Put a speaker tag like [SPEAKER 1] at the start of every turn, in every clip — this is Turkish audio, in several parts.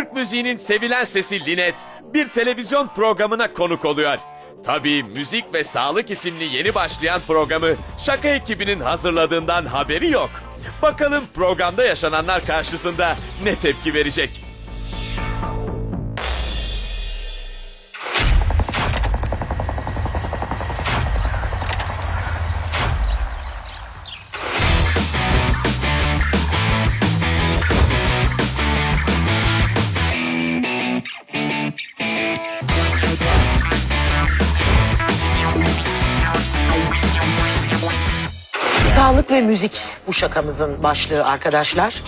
[SPEAKER 1] Türk müziğinin sevilen sesi Linet bir televizyon programına konuk oluyor. Tabii Müzik ve Sağlık isimli yeni başlayan programı şaka ekibinin hazırladığından haberi yok. Bakalım programda yaşananlar karşısında ne tepki verecek?
[SPEAKER 2] Sağlık ve müzik bu şakamızın başlığı arkadaşlar.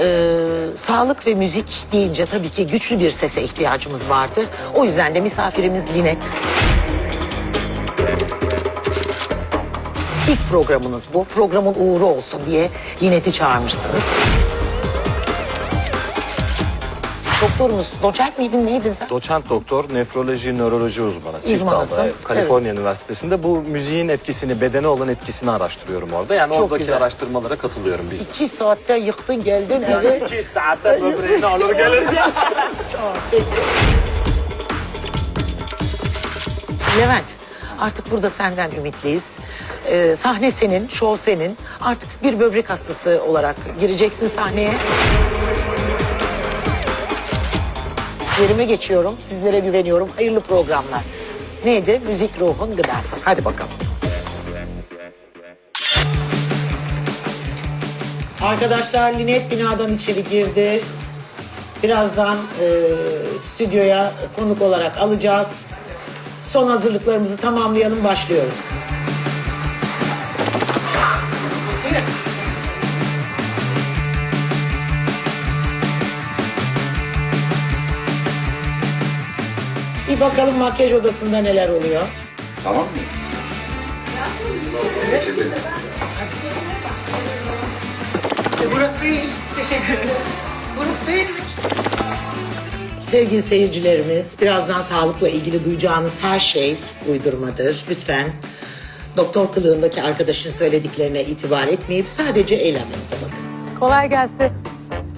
[SPEAKER 2] Ee, sağlık ve müzik deyince tabii ki güçlü bir sese ihtiyacımız vardı. O yüzden de misafirimiz Linet. İlk programınız bu. Programın uğuru olsun diye Linet'i çağırmışsınız. Doktorunuz, doçent miydin, neydin sen?
[SPEAKER 3] Doçent doktor, nefroloji, nöroloji uzmanı. Çift
[SPEAKER 2] Uzmanısın,
[SPEAKER 3] dalda. Kaliforniya Üniversitesi'nde bu müziğin etkisini, bedene olan etkisini araştırıyorum orada. Yani
[SPEAKER 2] Çok
[SPEAKER 3] oradaki
[SPEAKER 2] güzel.
[SPEAKER 3] araştırmalara katılıyorum biz.
[SPEAKER 2] İki saatte yıktın geldin eve.
[SPEAKER 3] İki saatte böbreğini alır gelir.
[SPEAKER 2] Levent, artık burada senden ümitliyiz. Ee, sahne senin, şov senin. Artık bir böbrek hastası olarak gireceksin sahneye. Yerime geçiyorum, sizlere güveniyorum. Hayırlı programlar. Neydi? Müzik ruhun gıdası. Hadi bakalım. Arkadaşlar Linet binadan içeri girdi. Birazdan e, stüdyoya konuk olarak alacağız. Son hazırlıklarımızı tamamlayalım, başlıyoruz. Bakalım makyaj odasında neler oluyor.
[SPEAKER 4] Tamam mıyız? Geçebiliriz.
[SPEAKER 5] Burası iş. Teşekkür ederim. Burası iş.
[SPEAKER 2] Sevgili seyircilerimiz, birazdan sağlıkla ilgili duyacağınız her şey uydurmadır. Lütfen doktor kılığındaki arkadaşın söylediklerine itibar etmeyip sadece eylemlerinize bakın.
[SPEAKER 5] Kolay gelsin.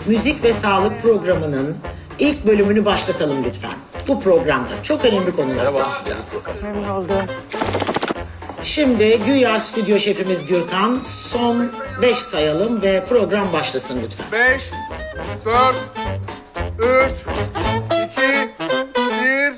[SPEAKER 2] Müzik ve Sağlık programının ilk bölümünü başlatalım lütfen. Bu programda çok önemli konular konuşacağız.
[SPEAKER 5] Memnun oldum.
[SPEAKER 2] Şimdi güya stüdyo şefimiz Gürkan son 5 sayalım ve program başlasın lütfen.
[SPEAKER 4] 5, 4, 3, 2, 1.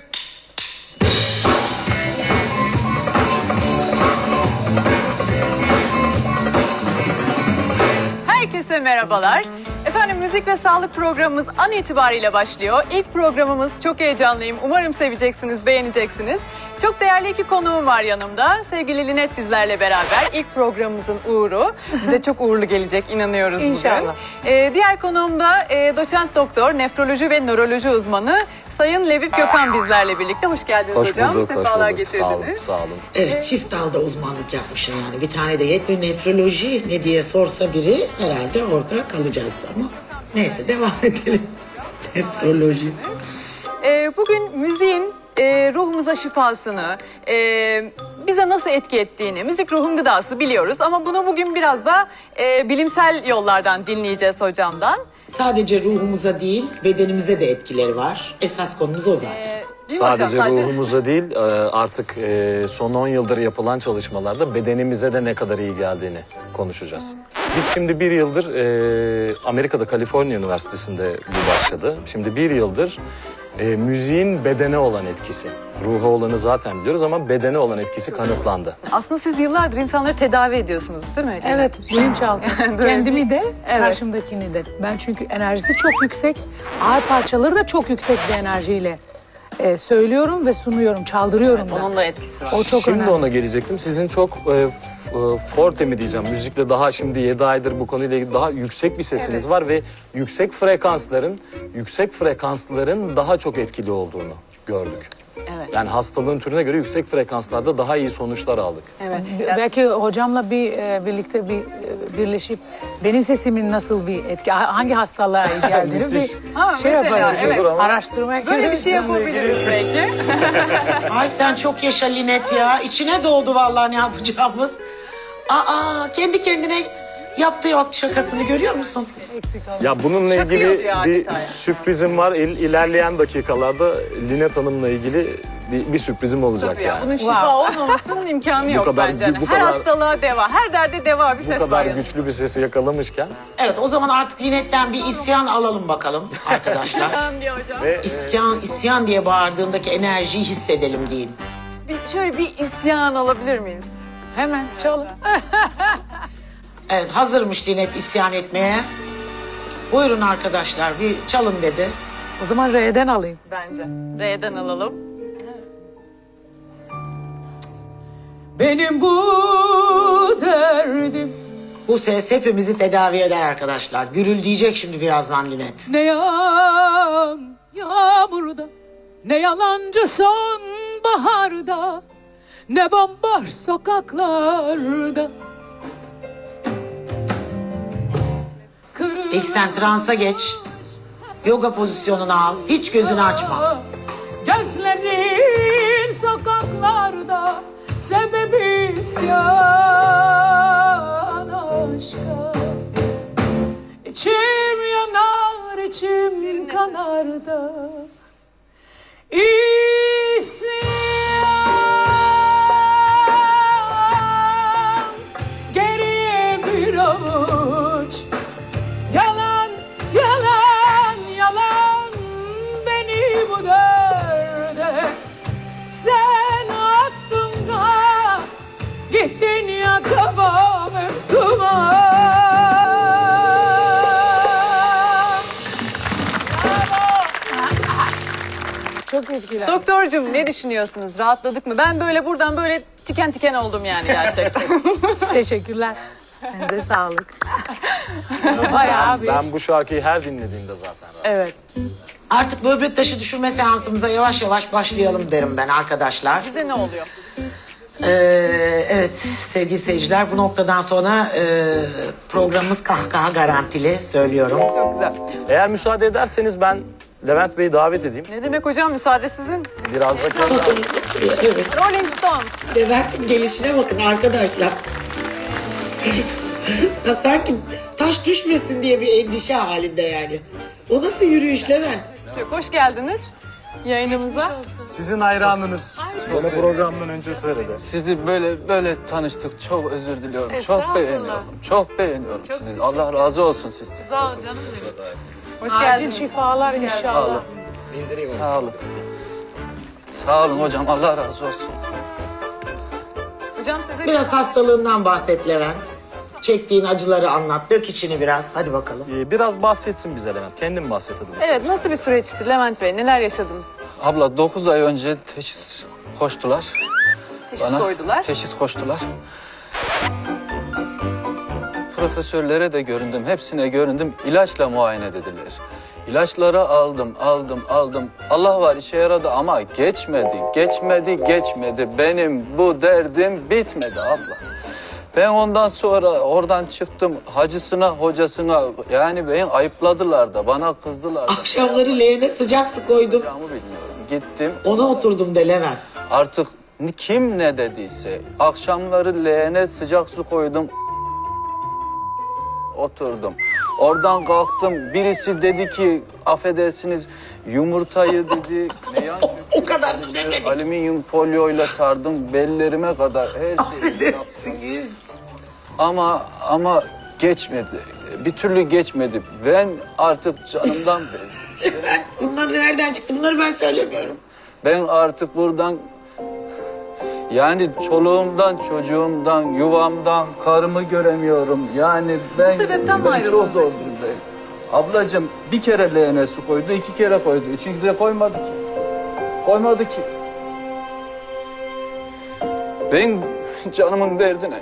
[SPEAKER 5] Herkese merhabalar. Efendim müzik ve sağlık programımız an itibariyle başlıyor. İlk programımız çok heyecanlıyım. Umarım seveceksiniz, beğeneceksiniz. Çok değerli iki konuğum var yanımda. Sevgili Linet bizlerle beraber ilk programımızın uğuru. Bize çok uğurlu gelecek inanıyoruz bugün.
[SPEAKER 6] İnşallah.
[SPEAKER 5] Ee, diğer konuğum da e, doçent doktor, nefroloji ve nöroloji uzmanı Sayın Levip Gökhan bizlerle birlikte. Hoş geldiniz
[SPEAKER 3] Hoş
[SPEAKER 5] hocam.
[SPEAKER 3] bulduk, hoş
[SPEAKER 5] Sefalar
[SPEAKER 3] bulduk. Sağ olun,
[SPEAKER 5] getirdiniz.
[SPEAKER 3] sağ olun.
[SPEAKER 2] Evet çift dalda uzmanlık yapmışsın yani. Bir tane de yetmiyor nefroloji ne diye sorsa biri herhalde orada kalacağız ama neyse devam edelim. Nefroloji.
[SPEAKER 5] Ee, bugün müziğin e, ruhumuza şifasını, e, bize nasıl etki ettiğini, müzik ruhun gıdası biliyoruz. Ama bunu bugün biraz da e, bilimsel yollardan dinleyeceğiz hocamdan.
[SPEAKER 2] Sadece ruhumuza değil bedenimize de etkileri var. Esas konumuz o zaten.
[SPEAKER 5] Değil mi
[SPEAKER 3] Sadece
[SPEAKER 5] hocam?
[SPEAKER 3] ruhumuza değil e, artık e, son 10 yıldır yapılan çalışmalarda bedenimize de ne kadar iyi geldiğini konuşacağız. Biz şimdi bir yıldır e, Amerika'da Kaliforniya Üniversitesi'nde bu başladı. Şimdi bir yıldır e, müziğin bedene olan etkisi. Ruha olanı zaten biliyoruz ama bedene olan etkisi kanıtlandı.
[SPEAKER 5] Aslında siz yıllardır insanları tedavi ediyorsunuz değil mi?
[SPEAKER 6] Evet, bilinçaltı. Kendimi de,
[SPEAKER 5] Evet.
[SPEAKER 6] karşımdakini de. Ben çünkü enerjisi çok yüksek, ağır parçaları da çok yüksek bir enerjiyle e, söylüyorum ve sunuyorum, çaldırıyorum da.
[SPEAKER 5] Onun da etkisi var.
[SPEAKER 6] O çok
[SPEAKER 3] şimdi
[SPEAKER 6] önemli.
[SPEAKER 3] ona gelecektim. Sizin çok e, e, forte mi diyeceğim müzikle daha şimdi 7 aydır bu konuyla ilgili daha yüksek bir sesiniz var ve yüksek frekansların yüksek frekansların daha çok etkili olduğunu gördük.
[SPEAKER 5] Evet.
[SPEAKER 3] Yani hastalığın türüne göre yüksek frekanslarda daha iyi sonuçlar aldık.
[SPEAKER 5] Evet.
[SPEAKER 6] B- Belki hocamla bir e, birlikte bir e, birleşip benim sesimin nasıl bir etki, ha- hangi hastalığa iyi geldiğini bir
[SPEAKER 5] Ha,
[SPEAKER 6] şey yaparız.
[SPEAKER 5] evet.
[SPEAKER 3] Ama-
[SPEAKER 6] Araştırmaya
[SPEAKER 5] Böyle bir şey yapabiliriz belki.
[SPEAKER 2] Ay sen çok yaşa Linet ya. İçine doğdu vallahi ne yapacağımız. Aa kendi kendine Yaptığı yok şakasını görüyor musun?
[SPEAKER 3] Ya bununla
[SPEAKER 5] Şaka
[SPEAKER 3] ilgili
[SPEAKER 5] yapıyor
[SPEAKER 3] bir
[SPEAKER 5] adeta
[SPEAKER 3] sürprizim var. İl, ilerleyen dakikalarda Linet Hanım'la ilgili bir, bir sürprizim olacak
[SPEAKER 5] Tabii ya,
[SPEAKER 3] yani.
[SPEAKER 5] bunun şifa olmamasının imkanı yok
[SPEAKER 3] kadar-
[SPEAKER 5] bence.
[SPEAKER 3] bu
[SPEAKER 5] her
[SPEAKER 3] kadar-
[SPEAKER 5] hastalığa deva, her derde deva bir
[SPEAKER 3] Bu
[SPEAKER 5] ses
[SPEAKER 3] kadar
[SPEAKER 5] var. yani.
[SPEAKER 3] güçlü bir sesi yakalamışken
[SPEAKER 2] Evet o zaman artık Linet'ten bir isyan alalım bakalım arkadaşlar.
[SPEAKER 5] Tamam diyor hocam.
[SPEAKER 3] ve
[SPEAKER 2] İsyan, isyan diye bağırdığındaki enerjiyi hissedelim deyin.
[SPEAKER 5] Bir, şöyle bir isyan alabilir miyiz?
[SPEAKER 6] Hemen çalın.
[SPEAKER 2] Evet hazırmış Linet isyan etmeye. Buyurun arkadaşlar bir çalın dedi.
[SPEAKER 6] O zaman R'den alayım.
[SPEAKER 5] Bence. R'den alalım.
[SPEAKER 6] Benim bu derdim
[SPEAKER 2] Bu ses hepimizi tedavi eder arkadaşlar. Gürül diyecek şimdi birazdan Linet.
[SPEAKER 6] ne yağan yağmurda ne yalancı sonbaharda ne bomboş sokaklarda.
[SPEAKER 2] İlk sen transa geç. Yoga pozisyonunu al. Hiç gözünü açma.
[SPEAKER 6] Gözlerin sokaklarda sebebi isyan aşka. İçim yanar, içim kanar da isyan. Kaba mektuma Çok etkiler.
[SPEAKER 5] Doktorcum ne düşünüyorsunuz? Rahatladık mı? Ben böyle buradan böyle tiken tiken oldum yani gerçekten.
[SPEAKER 6] Teşekkürler. Size sağlık. Bayağı bir.
[SPEAKER 3] ben bu şarkıyı her dinlediğimde zaten
[SPEAKER 5] evet.
[SPEAKER 2] Artık böbrek taşı düşürme seansımıza yavaş yavaş başlayalım derim ben arkadaşlar.
[SPEAKER 5] Bize ne oluyor?
[SPEAKER 2] Ee, evet sevgili seyirciler bu noktadan sonra e, programımız kahkaha garantili söylüyorum.
[SPEAKER 5] Çok güzel.
[SPEAKER 3] Eğer müsaade ederseniz ben Levent Bey'i davet edeyim.
[SPEAKER 5] Ne demek hocam müsaade sizin?
[SPEAKER 3] Biraz da kendi
[SPEAKER 2] evet.
[SPEAKER 5] Rolling Stones.
[SPEAKER 2] Levent'in gelişine bakın arkadaşlar. ya sanki taş düşmesin diye bir endişe halinde yani. O nasıl yürüyüş Levent?
[SPEAKER 5] Şey, hoş geldiniz yayınımıza.
[SPEAKER 3] Sizin hayranınız. Bana programdan önce söyledi.
[SPEAKER 7] Sizi böyle böyle tanıştık. Çok özür diliyorum.
[SPEAKER 6] Estağfurullah.
[SPEAKER 7] Çok beğeniyorum. Çok beğeniyorum sizi. Allah razı olsun sizden.
[SPEAKER 6] Sağ ol canım benim.
[SPEAKER 5] Hoş
[SPEAKER 6] Acil
[SPEAKER 5] geldiniz.
[SPEAKER 6] şifalar
[SPEAKER 7] Sağ
[SPEAKER 6] inşallah.
[SPEAKER 7] olun. Sağ olun. Sağ olun hocam. Allah razı olsun.
[SPEAKER 5] Hocam size
[SPEAKER 2] Biraz hastalığından bahset Levent. Çektiğin acıları anlat. Dök içini biraz. Hadi bakalım.
[SPEAKER 3] Ee, Biraz bahsetsin bize Levent. Kendin bahset hadi. bu
[SPEAKER 5] Evet
[SPEAKER 3] süreçten.
[SPEAKER 5] nasıl bir süreçti Levent Bey? Neler yaşadınız?
[SPEAKER 7] Abla 9 ay önce teşhis koştular.
[SPEAKER 5] Teşhis
[SPEAKER 7] Bana
[SPEAKER 5] koydular.
[SPEAKER 7] teşhis koştular. Profesörlere de göründüm, hepsine göründüm. İlaçla muayene dediler. İlaçları aldım, aldım, aldım. Allah var işe yaradı ama geçmedi, geçmedi, geçmedi. Benim bu derdim bitmedi abla. Ben ondan sonra oradan çıktım hacısına, hocasına yani beni ayıpladılar da bana kızdılar da.
[SPEAKER 2] Akşamları leğene sıcak su koydum.
[SPEAKER 7] Yapacağımı bilmiyorum. Gittim
[SPEAKER 2] Ona oturdum de Levent.
[SPEAKER 7] Artık kim ne dediyse akşamları leğene sıcak su koydum. Oturdum. Oradan kalktım. Birisi dedi ki affedersiniz yumurtayı dedi. Ne yan
[SPEAKER 2] O kadar mı demedik?
[SPEAKER 7] alüminyum folyoyla sardım bellerime kadar her şeyi.
[SPEAKER 2] Affedersiniz.
[SPEAKER 7] Ama ama geçmedi. Bir türlü geçmedi. Ben artık canımdan bezdim.
[SPEAKER 2] Bunlar nereden çıktı? Bunları ben söylemiyorum.
[SPEAKER 7] Ben artık buradan yani çoluğumdan, çocuğumdan, yuvamdan, karımı göremiyorum. Yani ben,
[SPEAKER 5] sebepten mi
[SPEAKER 7] ben
[SPEAKER 5] ayrıldınız
[SPEAKER 7] çok zor
[SPEAKER 5] eşiniz?
[SPEAKER 7] durumdayım. Ablacığım bir kere leğene su koydu, iki kere koydu. Üçüncü de koymadı ki. Koymadı ki. Ben canımın derdine.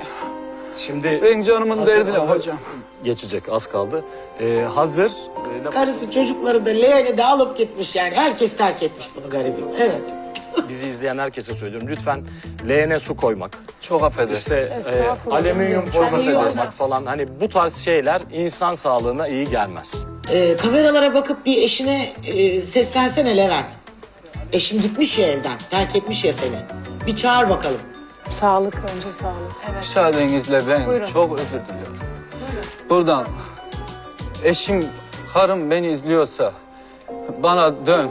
[SPEAKER 3] Şimdi
[SPEAKER 7] Ben canımın
[SPEAKER 3] Hazır,
[SPEAKER 7] derdine
[SPEAKER 3] hazır.
[SPEAKER 7] hocam.
[SPEAKER 3] geçecek az kaldı. Ee, hazır. Ee,
[SPEAKER 2] Karısı çocukları da leğeni de alıp gitmiş yani. Herkes terk etmiş bunu garibim. Evet.
[SPEAKER 3] bizi izleyen herkese söylüyorum. Lütfen leğene su koymak.
[SPEAKER 7] Çok affedersin.
[SPEAKER 3] İşte e, alüminyum
[SPEAKER 7] affedersin.
[SPEAKER 3] koymak falan. Hani bu tarz şeyler insan sağlığına iyi gelmez.
[SPEAKER 2] Ee, kameralara bakıp bir eşine e, seslensene Levent. Eşin gitmiş ya evden. Terk etmiş ya seni. Bir çağır bakalım.
[SPEAKER 6] Sağlık önce sağlık.
[SPEAKER 7] Müsaadenizle ben çok özür diliyorum. buradan eşim, karım beni izliyorsa bana dön.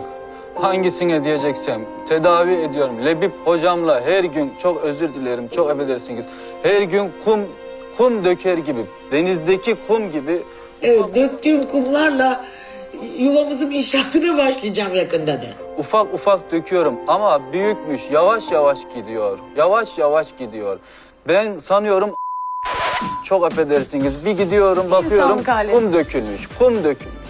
[SPEAKER 7] Hangisine diyeceksem tedavi ediyorum. Lebip hocamla her gün çok özür dilerim, çok affedersiniz. Her gün kum kum döker gibi, denizdeki kum gibi
[SPEAKER 2] Evet, döktüğüm kumlarla yuvamızın inşaatına başlayacağım yakında de.
[SPEAKER 7] ufak ufak döküyorum ama büyükmüş, yavaş yavaş gidiyor. Yavaş yavaş gidiyor. Ben sanıyorum çok affedersiniz. Bir gidiyorum bakıyorum kum dökülmüş, kum dökülmüş.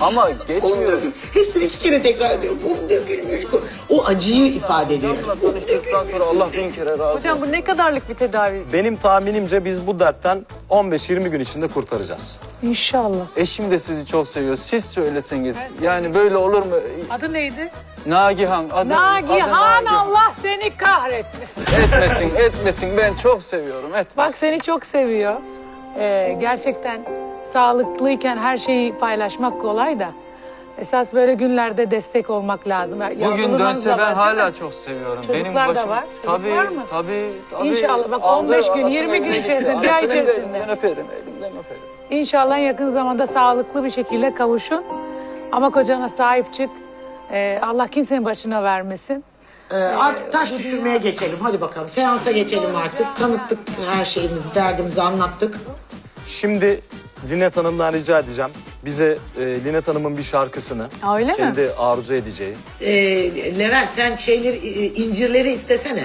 [SPEAKER 7] Ama
[SPEAKER 2] Kum
[SPEAKER 7] geçmiyor.
[SPEAKER 2] Hepsini iki kere tekrar ediyor. Kum dökülmüş. kum. O acıyı ifade ediyor. yani. Kum
[SPEAKER 7] tanıştıktan sonra Allah bin kere razı olsun.
[SPEAKER 5] Hocam bu ne kadarlık bir tedavi?
[SPEAKER 3] Benim tahminimce biz bu dertten 15-20 gün içinde kurtaracağız.
[SPEAKER 8] İnşallah.
[SPEAKER 7] Eşim de sizi çok seviyor. Siz söyleseniz. Yani böyle olur mu?
[SPEAKER 8] Adı neydi?
[SPEAKER 7] Nagihan. Adı, adı
[SPEAKER 8] Nagihan Allah seni kahretmesin.
[SPEAKER 7] Etmesin, etmesin. Ben çok seviyorum. Etmesin.
[SPEAKER 8] Bak seni çok seviyor. Ee, gerçekten sağlıklıyken her şeyi paylaşmak kolay da. Esas böyle günlerde destek olmak lazım.
[SPEAKER 7] Bugün
[SPEAKER 8] Yavruluğunuz
[SPEAKER 7] dönse
[SPEAKER 8] da
[SPEAKER 7] ben
[SPEAKER 8] var,
[SPEAKER 7] hala
[SPEAKER 8] mi?
[SPEAKER 7] çok seviyorum.
[SPEAKER 8] Çocuklar
[SPEAKER 7] Benim
[SPEAKER 8] da
[SPEAKER 7] başım,
[SPEAKER 8] var. Çocuk
[SPEAKER 7] Tabii,
[SPEAKER 8] var mı?
[SPEAKER 7] tabii, tabii.
[SPEAKER 8] İnşallah. Bak
[SPEAKER 7] Aldı,
[SPEAKER 8] 15 gün,
[SPEAKER 7] anasının
[SPEAKER 8] 20 gün içerisinde, bir ay içerisinde.
[SPEAKER 7] Elinden öperim, elimden öperim.
[SPEAKER 8] İnşallah yakın zamanda sağlıklı bir şekilde kavuşun. Ama kocana sahip çık. Ee, Allah kimsenin başına vermesin.
[SPEAKER 2] Ee, artık taş düşürmeye geçelim. Hadi bakalım. Seansa geçelim artık. Tanıttık her şeyimizi, derdimizi anlattık.
[SPEAKER 3] Şimdi Linet Hanım'dan rica edeceğim. Bize e, Linet Hanım'ın bir şarkısını
[SPEAKER 5] öyle mi?
[SPEAKER 3] kendi arzu edeceği.
[SPEAKER 2] Ee, Levent sen şeyleri, e, incirleri istesene.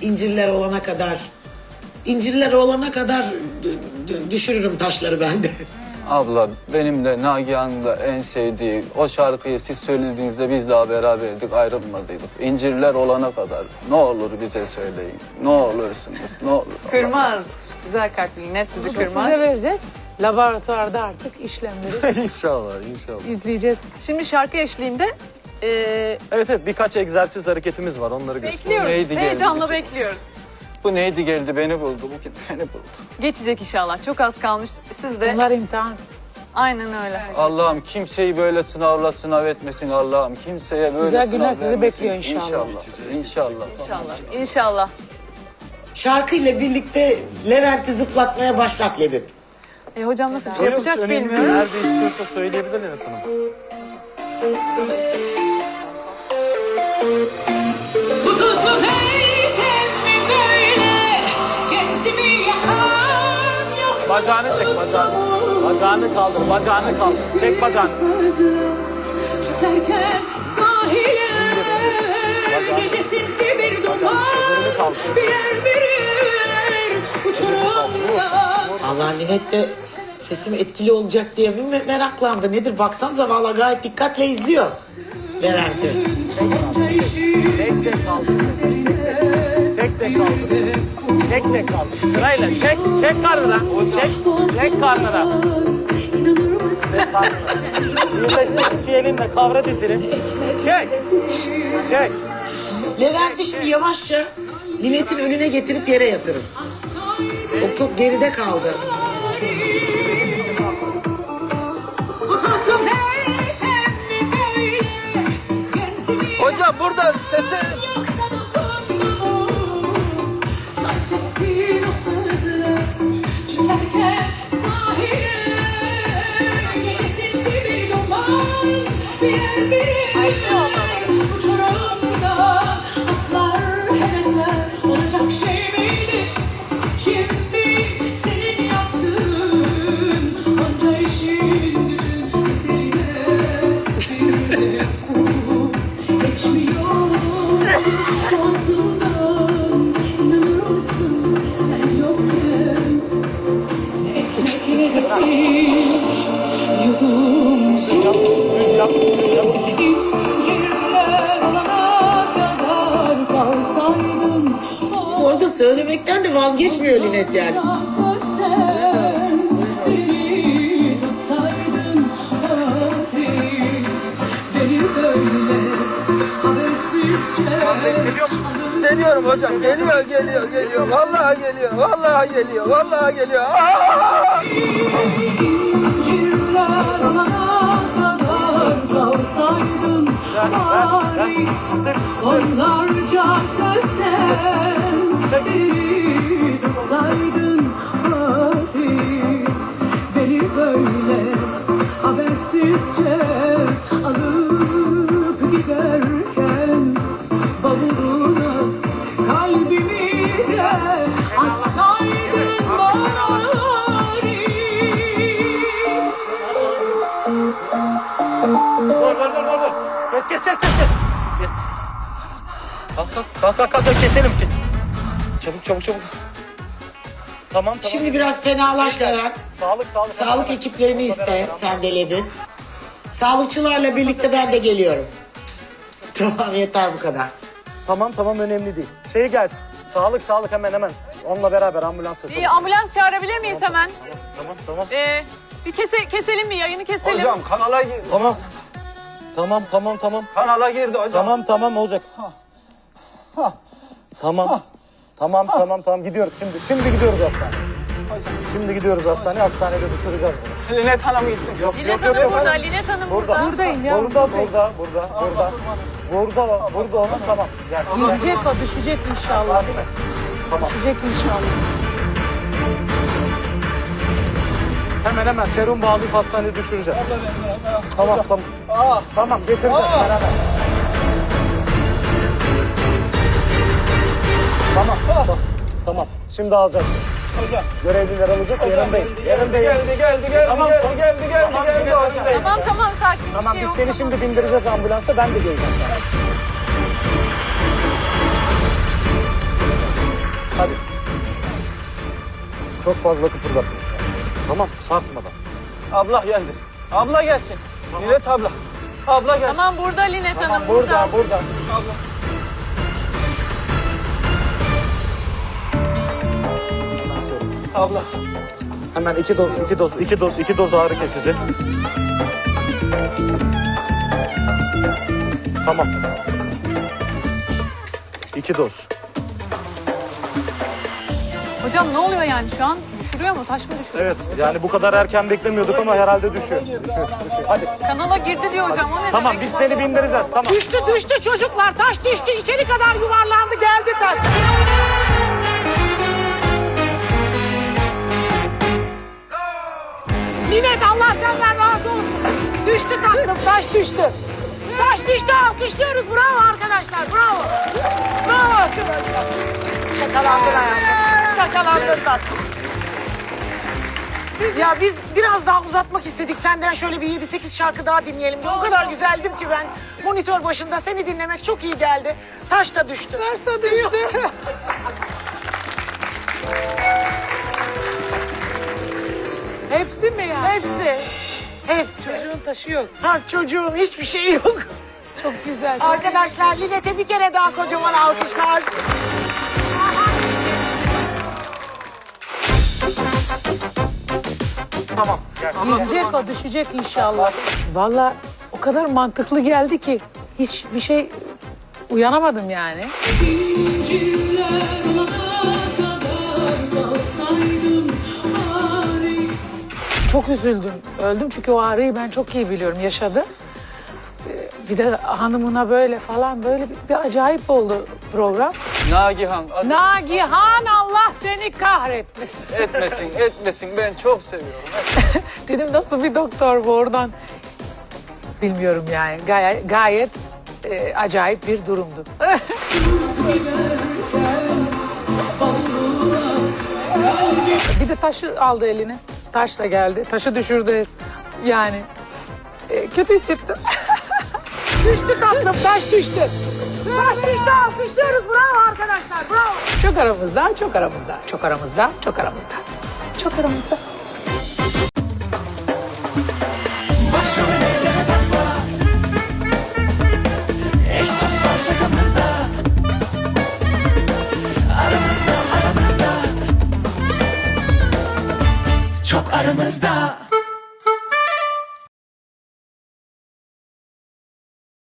[SPEAKER 2] İncirler olana kadar. İncirler olana kadar düşürürüm taşları ben de.
[SPEAKER 7] Abla benim de Nagihan'ın da en sevdiği o şarkıyı siz söylediğinizde biz daha beraberdik ayrılmadıydık. İncirler olana kadar ne olur bize söyleyin. Ne olursunuz ne olur.
[SPEAKER 5] Kırmaz. Güzel kalpli net bizi kırmaz.
[SPEAKER 8] Size vereceğiz. Laboratuvarda artık işlemleri
[SPEAKER 3] inşallah, inşallah.
[SPEAKER 8] izleyeceğiz.
[SPEAKER 5] Şimdi şarkı eşliğinde e,
[SPEAKER 3] Evet evet birkaç egzersiz hareketimiz var onları göstereyim.
[SPEAKER 5] bekliyoruz.
[SPEAKER 7] Neydi geldi
[SPEAKER 5] Heyecanla
[SPEAKER 7] bize?
[SPEAKER 5] bekliyoruz.
[SPEAKER 7] Bu neydi geldi beni buldu bugün beni buldu.
[SPEAKER 5] Geçecek inşallah. Çok az kalmış. Siz de
[SPEAKER 8] Bunlar imtihan.
[SPEAKER 5] aynen öyle.
[SPEAKER 7] Allah'ım kimseyi böyle sınavla sınav etmesin Allah'ım. Kimseye böyle
[SPEAKER 8] Güzel
[SPEAKER 7] sınav
[SPEAKER 8] günler sizi
[SPEAKER 7] vermesin.
[SPEAKER 8] bekliyor inşallah.
[SPEAKER 7] İnşallah. İnşallah.
[SPEAKER 5] İnşallah. İnşallah.
[SPEAKER 2] Şarkıyla birlikte Levent'i zıplatmaya başlat Lebip.
[SPEAKER 5] E hocam nasıl bir şey yapacak bilmiyorum.
[SPEAKER 3] Nerede istiyorsa söyleyebilir Linet Hanım.
[SPEAKER 6] Bu tuzlu zeytin mi böyle Genzimi yakan yoksa
[SPEAKER 3] Bacağını çek bacağını. Bacağını kaldır, bacağını kaldır. Çek bacağını.
[SPEAKER 6] sözü Çekerken sahile. Gece sinsi bir duman
[SPEAKER 3] Bacağını kaldır.
[SPEAKER 6] Birer birer uçurumda
[SPEAKER 2] Allah Linet de sesim etkili olacak diye bir me- meraklandı. Nedir baksanıza valla gayet dikkatle izliyor Levent'i.
[SPEAKER 3] Tek tek kaldır. Tek tek kaldır. Tek tek kaldır. Sırayla çek, çek karnına. Çek, çek karnına. Çek karnına. Birleştir iki elinle kavra dizini. Çek. Çek.
[SPEAKER 2] Levent'i şimdi yavaşça Linet'in önüne getirip yere yatırın. O çok geride kaldı.
[SPEAKER 7] Burada sesi
[SPEAKER 6] yoksa dokundu habersizce
[SPEAKER 3] Seviyor musun?
[SPEAKER 9] Hissediyorum hocam. Geliyor, geliyor, geliyor. Vallahi geliyor, vallahi geliyor, vallahi geliyor. Aa!
[SPEAKER 6] Onlarca sözden sessizce alıp giderken bavuluna kalbimi de atsaydın bana Dur dur dur dur
[SPEAKER 3] kes kes kes kes kes Kalk kalk kalk kalk kalk keselim ki çabuk çabuk çabuk Tamam tamam.
[SPEAKER 2] Şimdi biraz fenalaştı Hayat.
[SPEAKER 3] Sağlık sağlık.
[SPEAKER 2] Sağlık ekiplerini iste sen de Lebi. Sağlıkçılarla birlikte ben de geliyorum. Tamam yeter bu kadar.
[SPEAKER 3] Tamam tamam önemli değil. Şey gelsin. Sağlık sağlık hemen hemen. Onunla beraber ambulans
[SPEAKER 5] Bir ambulans çağırabilir miyiz hemen?
[SPEAKER 3] Tamam tamam.
[SPEAKER 5] Ee, bir kese, keselim mi? Yayını keselim.
[SPEAKER 7] Hocam kanala girdi.
[SPEAKER 3] Tamam. Tamam tamam tamam.
[SPEAKER 7] Kanala girdi hocam.
[SPEAKER 3] Tamam tamam olacak. Tamam. Tamam tamam tamam gidiyoruz şimdi. Şimdi gidiyoruz hastaneye. Şimdi gidiyoruz hastaneye. Hastanede düşüreceğiz bunu.
[SPEAKER 7] Linet Hanım gitti. Yok
[SPEAKER 5] Linet Hanım burada, Linet Hanım burada.
[SPEAKER 6] Buradayım ya.
[SPEAKER 3] Burada burada burada burada. Burada burada onun tamam. Gel.
[SPEAKER 6] Gidecek o düşecek inşallah. Düşecek inşallah.
[SPEAKER 3] Hemen hemen serum bağlayıp hastaneye düşüreceğiz. Tamam tamam. Tamam getireceğiz beraber. Tamam. Tamam. Tamam. Şimdi alacaksın. Görevliler alacak. Yanındayım. Yanındayım.
[SPEAKER 7] Geldi geldi geldi
[SPEAKER 3] Tamam,
[SPEAKER 7] geldi
[SPEAKER 3] tamam.
[SPEAKER 7] geldi geldi
[SPEAKER 3] Tamam,
[SPEAKER 7] geldi
[SPEAKER 3] şimdi
[SPEAKER 7] hocam.
[SPEAKER 3] yanındayım.
[SPEAKER 5] Tamam tamam sakin bir
[SPEAKER 3] Tamam
[SPEAKER 5] şey
[SPEAKER 3] biz
[SPEAKER 5] yok.
[SPEAKER 3] seni şimdi bindireceğiz ambulansa ben de geleceğim sana. Hadi. Çok fazla kıpırdatma. Tamam sarsmadan.
[SPEAKER 7] Abla geldi. Abla gelsin. Linet abla. Abla gelsin.
[SPEAKER 5] Tamam burada Linet
[SPEAKER 3] Tamam
[SPEAKER 5] Hanım
[SPEAKER 3] burada burada.
[SPEAKER 7] Abla. Abla.
[SPEAKER 3] Hemen iki doz, iki doz, iki doz, iki doz ağrı kesici. Tamam. İki doz.
[SPEAKER 5] Hocam ne oluyor yani şu an? Düşürüyor mu? Taş mı düşürüyor?
[SPEAKER 3] Evet, yani bu kadar erken beklemiyorduk ama herhalde düşüyor. Düşüyor, düşüyor. Hadi.
[SPEAKER 5] Kanala girdi diyor hocam. O ne
[SPEAKER 3] Tamam,
[SPEAKER 5] demek?
[SPEAKER 3] biz seni bindireceğiz. Tamam.
[SPEAKER 2] Düştü düştü çocuklar taş düştü içeri kadar yuvarlandı geldi taş. Ninet Allah senden razı olsun. Düştü tatlım taş düştü. Taş düştü alkışlıyoruz bravo arkadaşlar bravo. Bravo arkadaşlar. Şakalandın hayatım. Şakalandın tatlım. Ya biz biraz daha uzatmak istedik. Senden şöyle bir 7-8 şarkı daha dinleyelim diye. O kadar güzeldim ki ben monitör başında seni dinlemek çok iyi geldi. Taş da düştü.
[SPEAKER 6] Taş da düştü. Hepsi mi ya?
[SPEAKER 2] Hepsi. Hepsi.
[SPEAKER 6] Çocuğun taşı yok.
[SPEAKER 2] Ha çocuğun hiçbir şeyi yok.
[SPEAKER 6] Çok güzel. Çok
[SPEAKER 2] Arkadaşlar Linet'e bir kere daha kocaman alkışlar.
[SPEAKER 3] Tamam. Gel.
[SPEAKER 6] Gidecek o düşecek inşallah. Valla o kadar mantıklı geldi ki hiç bir şey uyanamadım yani. Çok üzüldüm. Öldüm çünkü o ağrıyı ben çok iyi biliyorum. Yaşadı. Ee, Bir de hanımına böyle falan böyle bir, bir acayip oldu program.
[SPEAKER 7] Nagihan. adı-
[SPEAKER 6] Nagihan Allah seni kahretmesin.
[SPEAKER 7] Etmesin etmesin ben çok seviyorum.
[SPEAKER 6] Dedim nasıl bir doktor bu oradan. Bilmiyorum yani. Gayet, gayet e, acayip bir durumdu. bir de taşı aldı eline. Taş da geldi. Taşı düşürdü. Yani e, kötü hissettim.
[SPEAKER 2] Düştü tatlım taş düştü. Taş düştü alkışlıyoruz bravo arkadaşlar bravo.
[SPEAKER 6] Çok aramızda, çok aramızda, çok aramızda, çok aramızda. Çok aramızda.
[SPEAKER 10] Aramızda aramızda Çok aramızda